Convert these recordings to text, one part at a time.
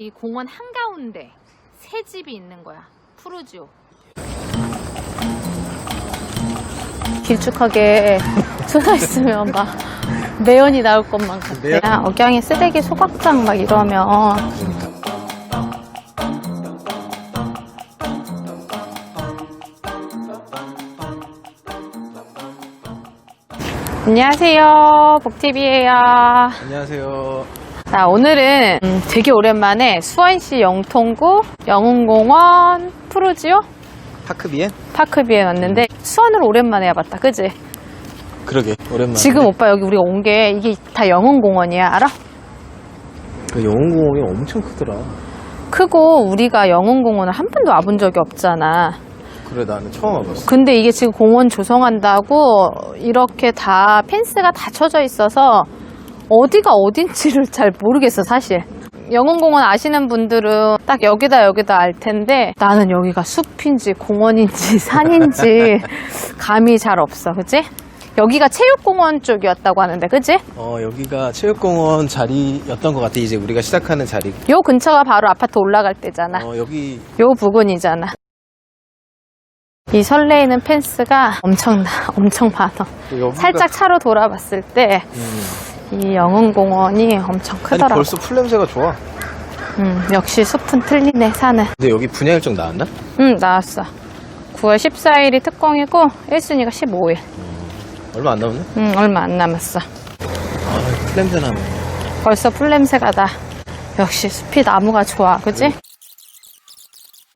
이 공원 한가운데 새 집이 있는 거야. 푸르지오. 길쭉하게 쏟아 있으면 막 매연이 나올 것만 같아. 억양이 쓰레기 소각장 막 이러면 안녕하세요. 복TV예요. 안녕하세요. 자, 오늘은 음, 되게 오랜만에 수원시 영통구 영흥공원 푸르지오 파크비엔? 파크비에 왔는데 수원으로 오랜만에 와봤다. 그지? 그러게 오랜만에. 지금 오빠 여기 우리가 온 게 이게 다 영흥공원이야. 알아? 그 영웅공원이 엄청 크더라. 크고 우리가 영흥공원을 한 번도 와본 적이 없잖아. 그래 나는 처음 와봤어. 근데 이게 지금 공원 조성한다고 이렇게 다 펜스가 다 쳐져 있어서 어디가 어딘지를 잘 모르겠어, 사실. 영흥공원 아시는 분들은 딱 여기다 여기다 알 텐데 나는 여기가 숲인지 공원인지 산인지 감이 잘 없어, 그치? 여기가 체육공원 쪽이었다고 하는데, 그치? 어 여기가 체육공원 자리였던 것 같아. 이제 우리가 시작하는 자리. 요 근처가 바로 아파트 올라갈 때잖아. 어 여기 요 부근이잖아. 이 설레이는 펜스가 엄청나, 엄청 많아. 살짝 차로 돌아봤을 때 이 음. 영흥공원이 엄청 아니 크더라고. 벌써 풀 냄새가 좋아. 음, 역시 숲은 틀리네, 산은. 근데 여기 분야 일정 나왔나? 응, 나왔어. 9월 14일이 특공이고 1순위가 15일. 얼마 안 남았네. 응, 얼마 안 남았어. 아풀 냄새 나네. 벌써 풀 냄새가 나. 역시 숲이 나무가 좋아, 그지?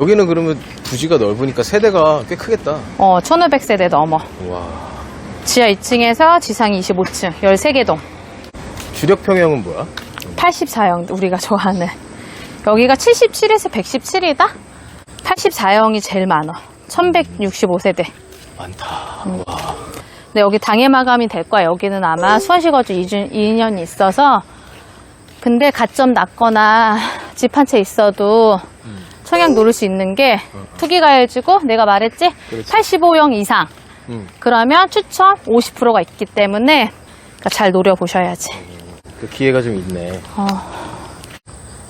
여기는 그러면 부지가 넓으니까 세대가 꽤 크겠다. 어, 1500세대 넘어. 와 지하 2층에서 지상 25층, 13개 동. 주력 평형은 뭐야? 84형 우리가 좋아하는. 여기가 77에서 117이다? 84형이 제일 많아. 1165세대. 많다. 음. 근데 여기 당해 마감이 될 거야. 여기는 아마 수원시 거주 2년이 있어서. 근데 가점 낮거나 집 한 채 있어도 청약 노릴 수 있는 게 투기 가해지고 내가 말했지? 그렇지. 85형 이상. 음. 그러면 추첨 50%가 있기 때문에 그러니까 잘 노려보셔야지 그 기회가 좀 있네. 어.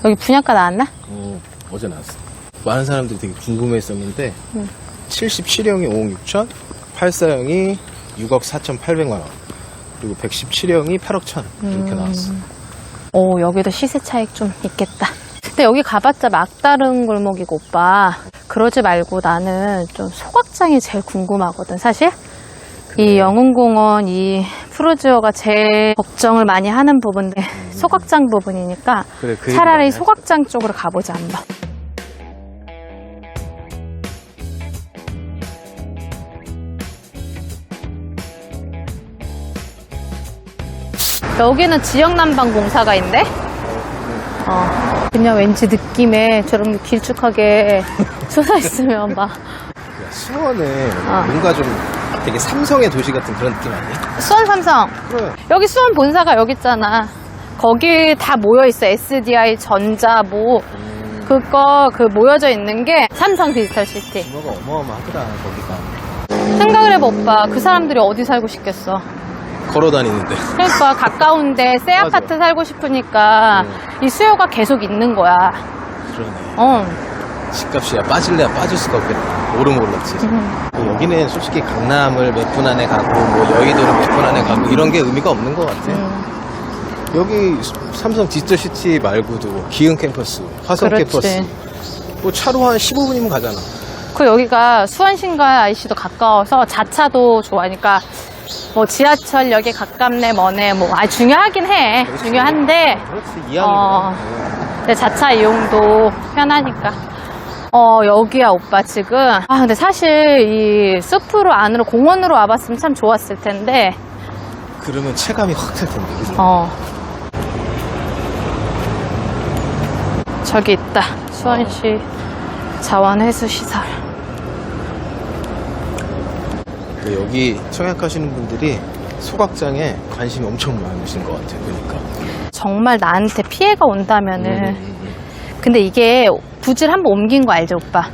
여기 분양가 나왔나? 어, 어제 나왔어. 많은 사람들이 되게 궁금했었는데 음. 77형이 5억 6천, 84형이 6억 4천 8백만 원, 그리고 117형이 8억 천 음. 이렇게 나왔어. 오, 여기도 시세 차익 좀 있겠다. 근데 여기 가봤자 막다른 골목이고, 오빠. 그러지 말고 나는 좀 소각장이 제일 궁금하거든, 사실. 이 영흥공원, 이 푸르지오가 제일 걱정을 많이 하는 부분인데, 소각장 부분이니까 그래, 그 차라리 얘기 소각장 쪽으로 가보자, 한번. 여기는 지역난방 공사가 있네? 어. 그냥 왠지 느낌에 저런 게 길쭉하게 쏟아있으면 막. 야, 수원은 어. 뭔가 좀 되게 삼성의 도시 같은 그런 느낌 아니야? 수원 삼성. 그래. 여기 수원 본사가 여기 있잖아. 거기 다 모여 있어. SDI, 전자, 뭐. 그거, 그 모여져 있는 게 삼성 디지털 시티. 규모가 어마어마하더라 거기가. 생각을 해봐, 오빠. 그 사람들이 어디 살고 싶겠어. 걸어 다니는데. 그러니까 가까운데 새 맞아. 아파트 살고 싶으니까 응. 이 수요가 계속 있는 거야. 그러네. 어. 집값이 야 빠질래야 빠질 수가 없겠다. 오르면 올랐지. 음. 여기는 솔직히 강남을 몇 분 안에 가고 뭐 여의도를 몇 분 안에 가고 이런 게 의미가 없는 것 같아. 음. 여기 삼성 디지털시티 말고도 기흥 캠퍼스, 화성 그렇지. 캠퍼스 뭐 차로 한 15분이면 가잖아. 그 여기가 수원신과 IC도 가까워서 자차도 좋아하니까 뭐 지하철역에 가깝네 뭐네 뭐 아 중요하긴 해 그렇지. 중요한데 그렇지 이왕이면. 어. 근데 자차 이용도 편하니까 어 여기야 오빠 지금 아 근데 사실 이 숲으로 안으로 공원으로 와봤으면 참 좋았을 텐데 그러면 체감이 확 될 텐데. 그죠? 어 저기 있다 수원시 자원회수시설 근데 여기 청약하시는 분들이 소각장에 관심이 엄청 많으신 것 같아요. 그러니까. 정말 나한테 피해가 온다면은 음, 음, 음. 근데 이게 부지를 한번 옮긴 거 알죠, 오빠?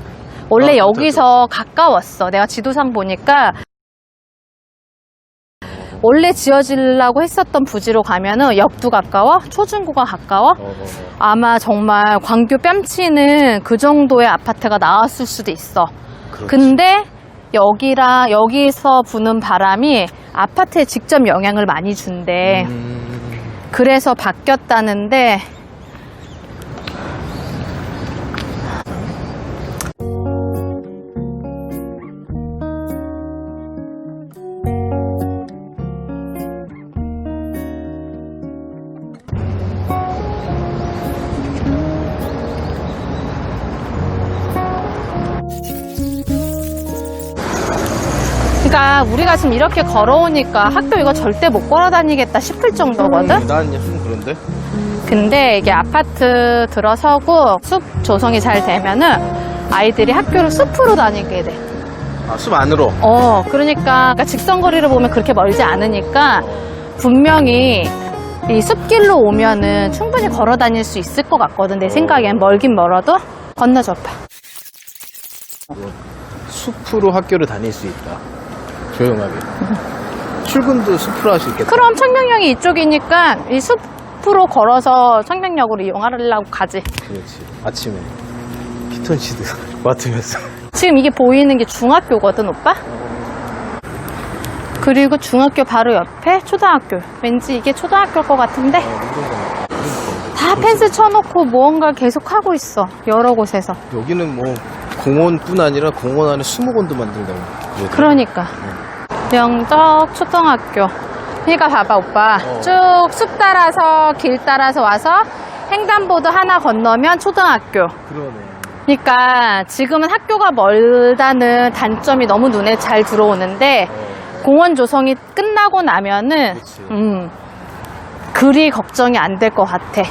원래 아, 여기서 가까웠어. 내가 지도상 보니까 원래 지어지려고 했었던 부지로 가면은 역도 가까워, 초중고가 가까워. 어, 어, 어. 아마 정말 광교 뺨치는 그 정도의 아파트가 나왔을 수도 있어. 그렇지. 근데 여기랑 여기서 부는 바람이 아파트에 직접 영향을 많이 준대. 음, 그래서 바뀌었다는데 그러니까 우리가 지금 이렇게 걸어오니까 학교 이거 절대 못 걸어 다니겠다 싶을 정도거든. 음, 난좀 그런데. 근데 이게 아파트 들어서고 숲 조성이 잘 되면은 아이들이 학교를 숲으로 다니게 돼. 아, 숲 안으로. 어, 그러니까, 그러니까 직선 거리를 보면 그렇게 멀지 않으니까 분명히 이 숲길로 오면은 충분히 걸어 다닐 수 있을 것 같거든. 내 생각엔 멀긴 멀어도 건너줘 봐. 숲으로 학교를 다닐 수 있다. 조용하게. 출근도 숲으로 할 수 있겠다. 그럼 청량역이 이쪽이니까 이 숲으로 걸어서 청량역으로 이용하려고 가지. 그렇지. 아침에 피톤치드 맡으면서. 지금 이게 보이는 게 중학교거든, 오빠? 그리고 중학교 바로 옆에 초등학교. 왠지 이게 초등학교일 것 같은데 다 펜스 쳐놓고 무언가 계속 하고 있어. 여러 곳에서. 여기는 뭐 공원뿐 아니라 공원 안에 수목원도 만든다고. 그러니까. 명덕 초등학교. 그러니까 봐봐, 오빠. 어. 쭉숲 따라서 길 따라서 와서 횡단보도 하나 건너면 초등학교. 그러네. 그러니까 지금은 학교가 멀다는 단점이 너무 눈에 잘 들어오는데 어, 공원 조성이 끝나고 나면은 그치. 음, 그리 걱정이 안 될 것 같아.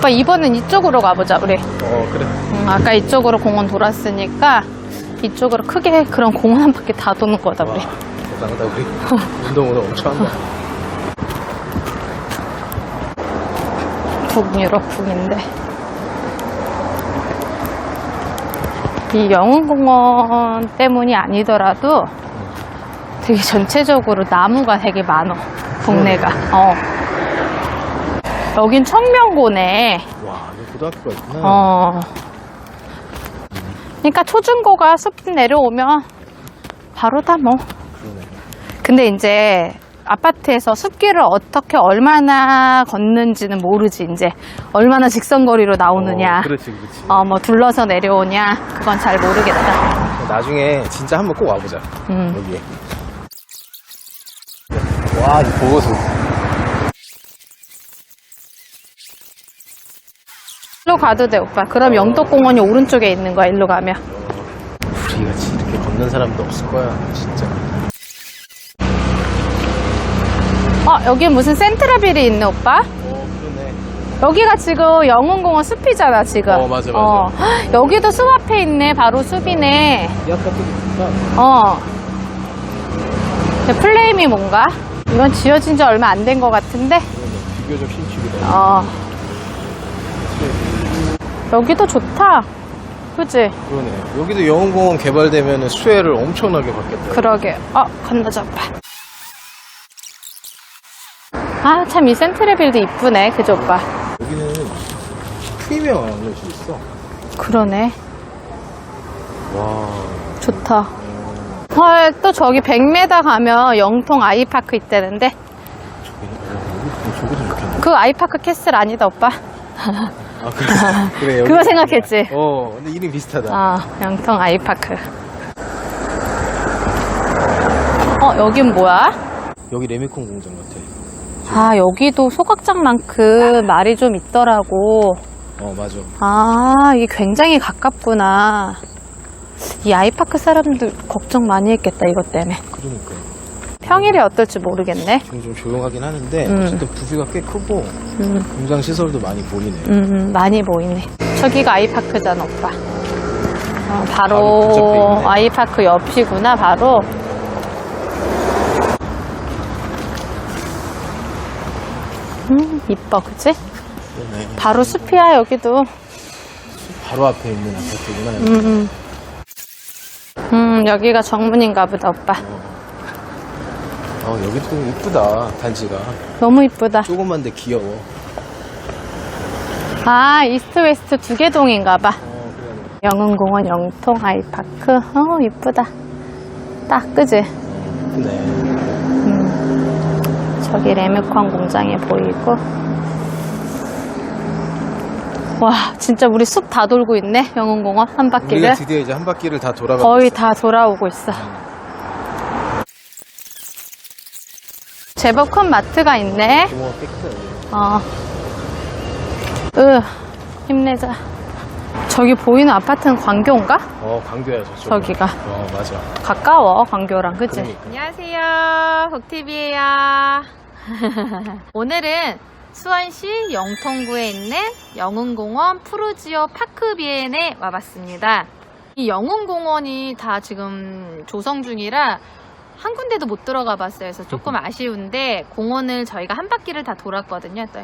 오빠 이번엔 이쪽으로 가보자 우리. 어, 그래. 음, 아까 이쪽으로 공원 돌았으니까 이쪽으로 크게 그런 공원 한 바퀴 다 도는 거다 우리. 와, 대단하다, 우리. 운동 오늘 엄청 한다. 북유럽풍인데 이 영흥공원 때문이 아니더라도 되게 전체적으로 나무가 되게 많어 동네가 어 여긴 청명고네 와, 여기 고등학교가 있구나. 어 그러니까 초중고가 숲 내려오면 바로 다 뭐 그러네. 근데 이제 아파트에서 숲길을 어떻게 얼마나 걷는지는 모르지 이제 얼마나 직선거리로 나오느냐 어, 그렇지, 그렇지. 어 뭐 둘러서 내려오냐 그건 잘 모르겠다 나중에 진짜 한번 꼭 와보자. 음. 여기에. 와, 이 보고서. 일로 가도 돼 오빠 그럼 영덕공원이 오른쪽에 있는 거야 일로 가면 우리 같이 이렇게 걷는 사람도 없을 거야, 진짜. 어 여기 무슨 센트라빌이 있네 오빠 어, 그러네. 여기가 지금 영흥공원 숲이잖아 지금 어, 맞아, 맞아. 어, 헉, 여기도 숲 앞에 있네 바로 숲이네. 어. 근데 플레임이 뭔가? 이건 지어진 지 얼마 안 된 것 같은데? 비교적 신축이다. 어. 여기도 좋다. 그지? 그러네. 여기도 영흥공원 개발되면 수혜를 엄청나게 받겠다. 그러게. 어, 건너잡아. 아, 참, 이 센트레빌도 이쁘네. 그죠, 오빠? 여기는 프리미엄 아울렛이 있어. 그러네. 와. 좋다. 헐, 또 저기 100m 가면 영통 아이파크 있다는데? 여기, 저거 좀 좋겠네. 그 아이파크 캐슬 아니다, 오빠? 아, 그래. 그래 그거 생각했지? 어, 근데 이름 비슷하다. 아, 영통 아이파크. 어, 여긴 뭐야? 여기 레미콘 공장 같아. 아, 여기도 소각장만큼 말이 좀 있더라고. 어, 맞아. 아, 이게 굉장히 가깝구나. 이 아이파크 사람들 걱정 많이 했겠다, 이것 때문에. 그러니까. 평일에 어떨지 모르겠네. 지금 좀 조용하긴 하는데, 음. 어쨌든 부지가 꽤 크고, 음, 공장 시설도 많이 보이네. 음, 많이 보이네. 저기가 아이파크잖아, 오빠. 어, 바로 바로 있네. 아이파크 옆이구나, 바로. 음, 이뻐, 그치? 그러네. 바로 숲이야, 여기도. 바로 앞에 있는 아파트구나. 음, 음. 음, 여기가 정문인가 보다, 오빠. 어, 여기도 이쁘다, 단지가. 너무 이쁘다. 조그만데 귀여워. 아, 이스트 웨스트 두개 동인가 봐. 어, 그래. 영흥공원 영통 아이파크. 어, 이쁘다. 딱, 그지? 이쁘네. 음. 저기 레뮤컨 공장이 보이고. 와, 진짜 우리 숲 다 돌고 있네. 영흥공원 한 우리가 바퀴를. 드디어 이제 한 바퀴를 다 돌아가고 거의 있어. 다 돌아오고 있어. 제법 큰 마트가 있네. 규모가 꽤 크다. 어. 으, 힘내자. 저기 보이는 아파트는 광교인가? 어, 광교야, 저쪽. 저기가. 어, 맞아. 가까워, 광교랑, 그치? 그러니까. 안녕하세요, 복TV예요. 오늘은 수원시 영통구에 있는 영흥공원 푸르지오 파크비엔에 와봤습니다. 이 영흥공원이 다 지금 조성 중이라 한 군데도 못 들어가 봤어요. 그래서 조금 아쉬운데 공원을 저희가 한 바퀴를 다 돌았거든요. 또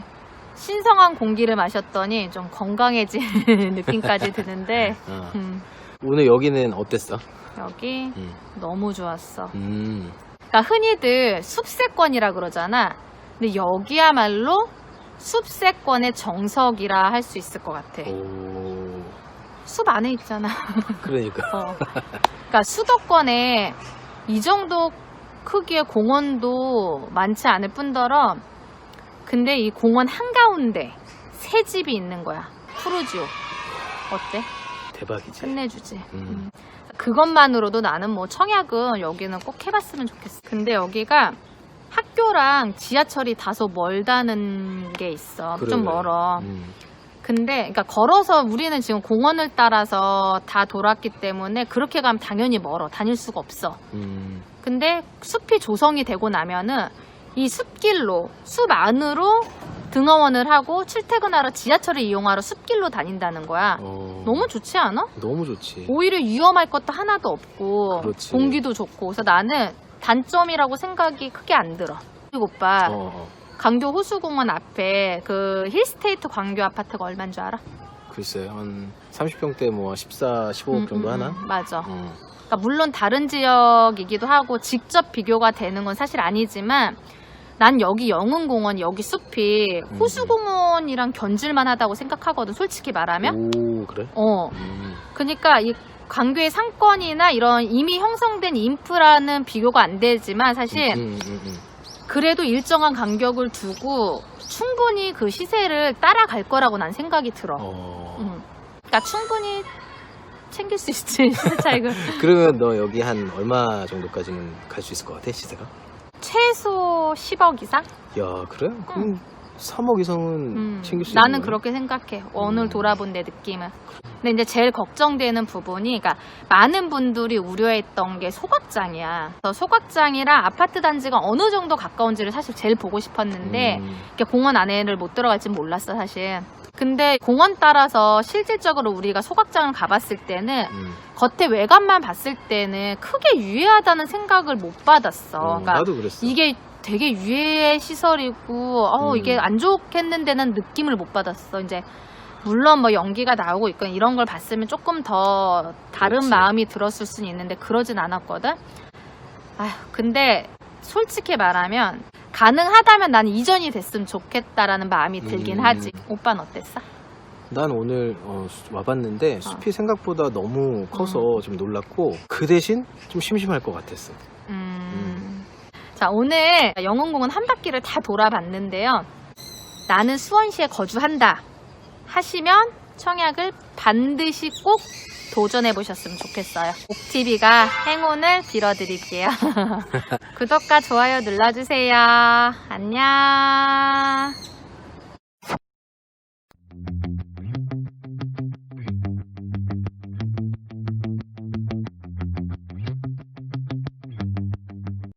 신성한 공기를 마셨더니 좀 건강해진 느낌까지 드는데 어. 음, 오늘 여기는 어땠어? 여기 음. 너무 좋았어. 음. 그러니까 흔히들 숲세권이라 그러잖아. 근데 여기야말로 숲세권의 정석이라 할 수 있을 것 같아. 오. 숲 안에 있잖아. 그러니까. 어. 그러니까 수도권에 이 정도 크기의 공원도 많지 않을 뿐더러 근데 이 공원 한가운데 새 집이 있는 거야. 푸르지오. 어때? 대박이지. 끝내주지. 음. 음. 그것만으로도 나는 뭐 청약은 여기는 꼭 해봤으면 좋겠어. 근데 여기가 학교랑 지하철이 다소 멀다는 게 있어. 좀 그러게. 멀어. 음. 근데 그러니까 걸어서 우리는 지금 공원을 따라서 다 돌았기 때문에 그렇게 가면 당연히 멀어. 다닐 수가 없어. 음. 근데 숲이 조성이 되고 나면은 이 숲길로 숲 안으로 등하원을 하고 출퇴근하러 지하철을 이용하러 숲길로 다닌다는 거야. 어. 너무 좋지 않아? 너무 좋지. 오히려 위험할 것도 하나도 없고 그렇지. 공기도 좋고 그래서 나는 단점이라고 생각이 크게 안 들어. 그리고 오빠 어, 어. 강교 호수공원 앞에 그 힐스테이트 광교 아파트가 얼마인 줄 알아? 글쎄, 한 30평대 뭐 14, 15억 음, 정도 음, 하나? 음, 맞아. 어. 그러니까 물론 다른 지역이기도 하고 직접 비교가 되는 건 사실 아니지만 난 여기 영흥공원 여기 숲이 음. 호수공원이랑 견질만 하다고 생각하거든 솔직히 말하면 오, 그래? 어 음. 그러니까 이 광교의 상권이나 이런 이미 형성된 인프라는 비교가 안 되지만 사실 음, 음, 음. 그래도 일정한 간격을 두고 충분히 그 시세를 따라갈 거라고 난 생각이 들어. 어. 음. 그러니까 충분히 챙길 수 있지 시세 차익을. 그러면 너 여기 한 얼마 정도까지는 갈 수 있을 것 같아, 시세가? 최소 10억 이상? 야, 그래? 그럼 3억 이상은 음, 챙길 수 나는 있는 거네? 그렇게 생각해. 오늘 음. 돌아본 내 느낌은. 근데 이제 제일 걱정되는 부분이, 그러니까 많은 분들이 우려했던 게 소각장이야. 소각장이랑 아파트 단지가 어느 정도 가까운지를 사실 제일 보고 싶었는데, 음. 공원 안에를 못 들어갈지 몰랐어 사실. 근데 공원 따라서 실질적으로 우리가 소각장을 가봤을 때는 음. 겉에 외관만 봤을 때는 크게 유해하다는 생각을 못 받았어. 어, 그러니까 나도 그랬어. 이게 되게 유해의 시설이고 어 음. 이게 안 좋겠는데는 느낌을 못 받았어. 이제 물론 뭐 연기가 나오고 있건 이런 걸 봤으면 조금 더 다른 그렇지. 마음이 들었을 수는 있는데 그러진 않았거든. 아휴 근데 솔직히 말하면 가능하다면 난 이전이 됐으면 좋겠다라는 마음이 들긴 음. 하지. 오빠는 어땠어? 난 오늘 어, 수- 와봤는데 숲이 생각보다 너무 커서 좀 놀랐고 그 대신 좀 심심할 것 같았어. 음. 자, 오늘 영흥공원 한 바퀴를 다 돌아봤는데요. 나는 수원시에 거주한다. 하시면 청약을 반드시 꼭 도전해 보셨으면 좋겠어요. 옥TV가 행운을 빌어드릴게요. 구독과 좋아요 눌러주세요. 안녕.